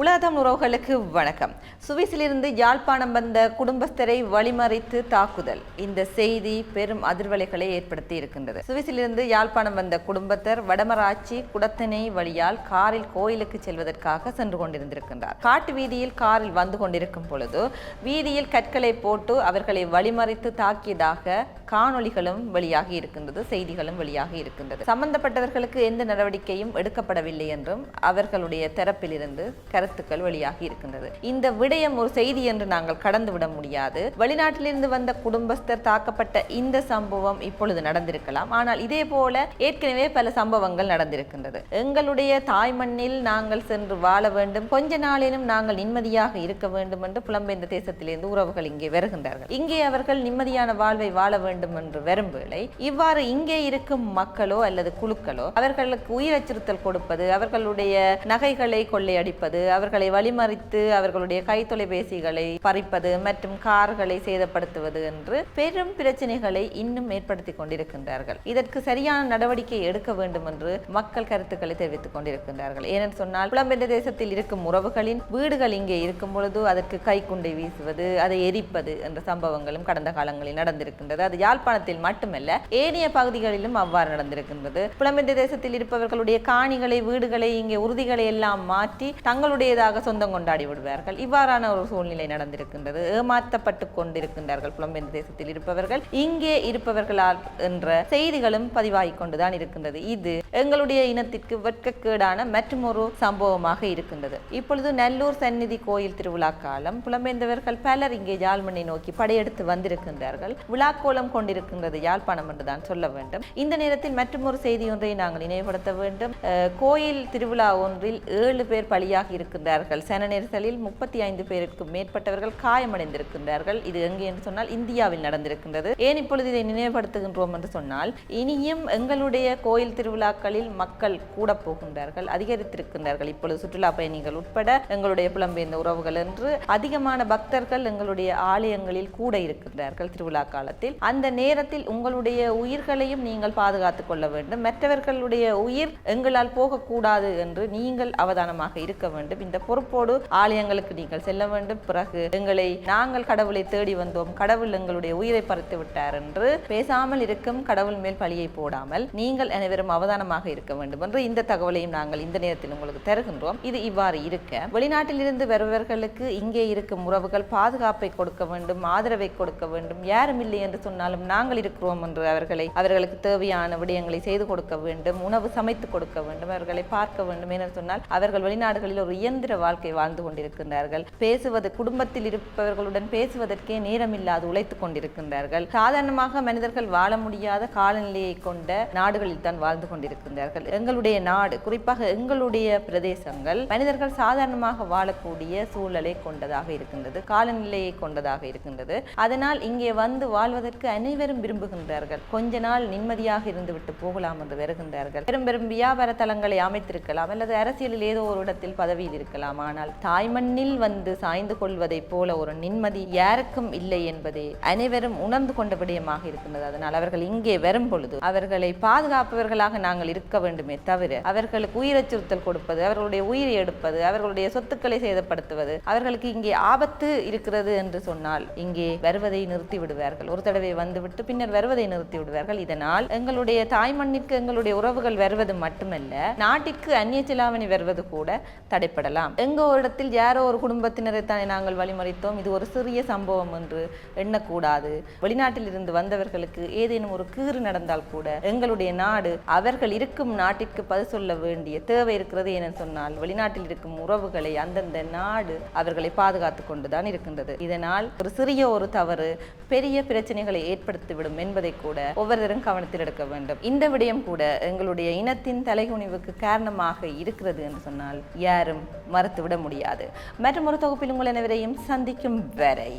உலகம் உறவுகளுக்கு வணக்கம். சுவிஸிலிருந்து யாழ்ப்பாணம் வந்த குடும்பஸ்தரை வழிமறித்து தாக்குதல். இந்த செய்தி பெரும் அதிர்வலைகளை ஏற்படுத்தி இருக்கின்றது. சுவிஸிலிருந்து யாழ்ப்பாணம் வந்த குடும்பத்தர் வடமராட்சி குடத்தனை வழியால் காரில் கோயிலுக்கு செல்வதற்காக சென்று கொண்டிருந்திருக்கின்றார். காட்டு வீதியில் காரில் வந்து கொண்டிருக்கும் பொழுது வீதியில் கற்களை போட்டு அவர்களை வழிமறித்து தாக்கியதாக காணொளிகளும் வெளியாகி இருக்கின்றது செய்திகளும் வெளியாகி இருக்கின்றது. சம்பந்தப்பட்டவர்களுக்கு எந்த நடவடிக்கையும் எடுக்கப்படவில்லை என்றும் அவர்களுடைய தரப்பிலிருந்து கருத்துக்கள் வெளியாகி இருக்கின்றது. இந்த விடயம் ஒரு செய்தி என்று நாங்கள் கடந்து விட முடியாது. வெளிநாட்டிலிருந்து வந்த குடும்பஸ்தர் தாக்கப்பட்ட இந்த சம்பவம் இப்பொழுது நடந்திருக்கலாம். ஆனால் இதே போல ஏற்கனவே பல சம்பவங்கள் நடந்திருக்கின்றது. எங்களுடைய தாய் மண்ணில் நாங்கள் சென்று வாழ வேண்டும். கொஞ்ச நாளிலும் நாங்கள் நிம்மதியாக இருக்க வேண்டும் என்று புலம்பெயர்ந்த தேசத்திலிருந்து உறவுகள் இங்கே வருகின்றார்கள். இங்கே அவர்கள் நிம்மதியான வாழ்வை வாழ வேண்டும் என்று வரும் வேளை இவ்வாறு இங்கே இருக்கும் மக்களோ அல்லது குழுக்களோ அவர்களுக்கு உயிர் அச்சுறுத்தல் கொடுப்பது அவர்களுடைய நகைகளை கொள்ளையடிப்பது அவர்களை வழிமறித்து அவர்களுடைய கை தொலைபேசிகளை பறிப்பது மற்றும் கார்களை சேதப்படுத்துவது என்று பெரும் பிரச்சனைகளை இன்னும் ஏற்படுத்தி கொண்டிருக்கின்றார்கள். இதற்கு சரியான நடவடிக்கை எடுக்க வேண்டும் என்று மக்கள் கருத்துக்களை தெரிவித்துக் கொண்டிருக்கின்றார்கள். ஏனென்று சொன்னால் புலம்பெயர்ந்த தேசத்தில் இருக்கும் உறவுகளின் வீடுகள் இங்கே இருக்கும் பொழுது அதற்கு கைக்குண்டை வீசுவது அதை எரிப்பது என்ற சம்பவங்களும் கடந்த காலங்களில் நடந்திருக்கின்றது. அது யாழ்ப்பாணத்தில் மட்டுமல்ல ஏனைய பகுதிகளிலும் அவ்வாறு நடந்திருக்கின்றது. புலம்பெயர்ந்த தேசத்தில் இருப்பவர்களுடைய காணிகளை வீடுகளை இங்கே உறுதிகளை எல்லாம் மாற்றி தங்களுடைய தங்களுடையதாக சொந்தம் கொண்டாடி விடுவார்கள். இவ்வாறான ஒரு சூழ்நிலை நடந்திருக்கின்றது. ஏமாற்றப்பட்டு கொண்டிருக்கின்றார்கள் புலம்பெயர்ந்த தேசத்தில் இருப்பவர்கள். இங்கே இருப்பவர்களால் என்ற செய்திகளும் பதிவாகி கொண்டுதான் இருக்கின்றது. இது எங்களுடைய இனத்திற்கு வெட்கக்கேடான மற்றொரு சம்பவமாக இருக்கின்றது. இப்பொழுது நல்லூர் சந்நிதி கோயில் திருவிழா காலம் புலம்பெயர்ந்தவர்கள் பலர் இங்கே யாழ்மண்ணை நோக்கி படையெடுத்து வந்திருக்கின்றார்கள். விழாக்கோலம் கொண்டிருக்கின்றது யாழ்ப்பாணம் என்றுதான் சொல்ல வேண்டும். இந்த நேரத்தில் மற்றொரு செய்தி ஒன்றை நாங்கள் நினைவுபடுத்த வேண்டும். கோயில் திருவிழா ஒன்றில் ஏழு பேர் பலியாக இருக்க இருக்கின்றார்கள் சன நெரிசலில் முப்பத்தி ஐந்து பேருக்கு மேற்பட்டவர்கள் காயமடைந்திருக்கின்றார்கள். இது எங்கே என்று சொன்னால் இந்தியாவில் நடந்திருக்கின்றது. ஏன் இப்பொழுது இதை நினைவுபடுத்துகின்றோம் என்று சொன்னால் இனியும் எங்களுடைய கோயில் திருவிழாக்களில் மக்கள் கூட போகின்றார்கள் அதிகரித்திருக்கின்றார்கள். இப்பொழுது சுற்றுலா பயணிகள் உட்பட எங்களுடைய புலம்பெயர்ந்த உறவுகள் என்று அதிகமான பக்தர்கள் எங்களுடைய ஆலயங்களில் கூட இருக்கின்றார்கள் திருவிழா காலத்தில். அந்த நேரத்தில் உங்களுடைய உயிர்களையும் நீங்கள் பாதுகாத்துக் கொள்ள வேண்டும். மற்றவர்களுடைய உயிர் எங்களால் போகக்கூடாது என்று நீங்கள் அவதானமாக இருக்க வேண்டும். இந்த பொறுப்போடு ஆலயங்களுக்கு நீங்கள் செல்ல வேண்டும். பிறகு எங்களை நாங்கள் கடவுளை தேடி வந்தோம். கடவுள் எங்களுடைய உயிரை பறித்து விட்டார் என்று பேசாமல் இருக்கும் கடவுள் மேல் பழியை போடாமல் நீங்கள் அனைவரும் அவதானமாக இருக்க வேண்டும் என்று இந்த தகவலையும் நாங்கள் இந்த நேரத்தில் உங்களுக்கு தருகின்றோம். இது இவ்வாறு இருக்க வெளிநாட்டில் இருந்து வருபவர்களுக்கு இங்கே இருக்கும் உறவுகள் பாதுகாப்பை கொடுக்க வேண்டும் ஆதரவை கொடுக்க வேண்டும். யாரும் இல்லை என்று சொன்னாலும் நாங்கள் இருக்கிறோம் என்று அவர்களை அவர்களுக்கு தேவையான விடயங்களை செய்து கொடுக்க வேண்டும் உணவு சமைத்து கொடுக்க வேண்டும் அவர்களை பார்க்க வேண்டும் என சொன்னால் அவர்கள் வெளிநாடுகளில் ஒரு இயந்திர வாழ்க்கை வாழ்ந்து கொண்டிருக்கின்றார்கள். பேசுவது குடும்பத்தில் இருப்பவர்களுடன் பேசுவதற்கே நேரமில்லாது உழைத்துக் கொண்டிருக்கின்றார்கள். சாதாரணமாக மனிதர்கள் வாழ முடியாத காலநிலையை கொண்ட நாடுகளில் தான் வாழ்ந்து கொண்டிருக்கின்றார்கள். எங்களுடைய நாடு குறிப்பாக எங்களுடைய பிரதேசங்கள் மனிதர்கள் சாதாரணமாக வாழக்கூடிய சூழலை கொண்டதாக இருக்கின்றது காலநிலையை கொண்டதாக இருக்கின்றது. அதனால் இங்கே வந்து வாழ்வதற்கு அனைவரும் விரும்புகின்றார்கள். கொஞ்ச நாள் நிம்மதியாக இருந்துவிட்டு போகலாம் என்று வருகின்றார்கள். பெரும் பெரும் வியாபார தலங்களை அமைத்திருக்கலாம் அல்லது அரசியலில் ஏதோ ஒரு இடத்தில் பதவியில் இருக்கலாம். ஆனால் தாய்மண்ணில் வந்து சாய்ந்து கொள்வதைப் போல ஒரு நிம்மதி யாருக்கும் இல்லை என்பதை அனைவரும் உணர்ந்து கொண்ட விடயமாக இருக்கின்றது. அதனால் அவர்கள் இங்கே வரும் பொழுது அவர்களை பாதுகாப்பவர்களாக நாங்கள் இருக்க வேண்டுமே தவிர அவர்களுக்கு உயிரச்சுறுத்தல் கொடுப்பது அவர்களுடைய உயிரை எடுப்பது அவர்களுடைய சொத்துக்களை சேதப்படுத்துவது அவர்களுக்கு இங்கே ஆபத்து இருக்கிறது என்று சொன்னால் இங்கே வருவதை நிறுத்தி விடுவார்கள். ஒரு தடவை வந்துவிட்டு பின்னர் வருவதை நிறுத்தி விடுவார்கள். இதனால் எங்களுடைய தாய்மண்ணிற்கு எங்களுடைய உறவுகள் வருவது மட்டுமல்ல நாட்டிற்கு அந்நிய சிலாவணி வருவது கூட தடைப்படலாம். எங்க ஒரு இடத்தில் யாரோ ஒரு குடும்பத்தினரை தானே நாங்கள் வழிமறித்தோம். இது ஒரு சிறிய சம்பவம் என்று எண்ணக்கூடாது. வெளிநாட்டில் இருந்து வந்தவர்களுக்கு ஏதேனும் ஒரு கீறு நடந்தால் கூட எங்களுடைய நாடு அவர்கள் இருக்கும் நாட்டிற்கு பதில் சொல்ல வேண்டிய தேவை இருக்கிறது என சொன்னால் வெளிநாட்டில் இருக்கும் உறவுகளை அந்தந்த நாடு அவர்களை பாதுகாத்து கொண்டுதான் இருக்கின்றது. இதனால் ஒரு சிறிய ஒரு தவறு பெரிய பிரச்சனைகளை ஏற்படுத்திவிடும் என்பதை கூட ஒவ்வொருவரும் கவனத்தில் எடுக்க வேண்டும். இந்த விடயம் கூட எங்களுடைய இனத்தின் தலைகுனிவுக்கு காரணமாக இருக்கிறது என்று சொன்னால் யாரும் மறுத்துவிட முடியாது. மற்றும் ஒரு தொகுப்பில் உங்கள் அனைவரையும் சந்திக்கும் வரை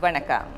வணக்கம்.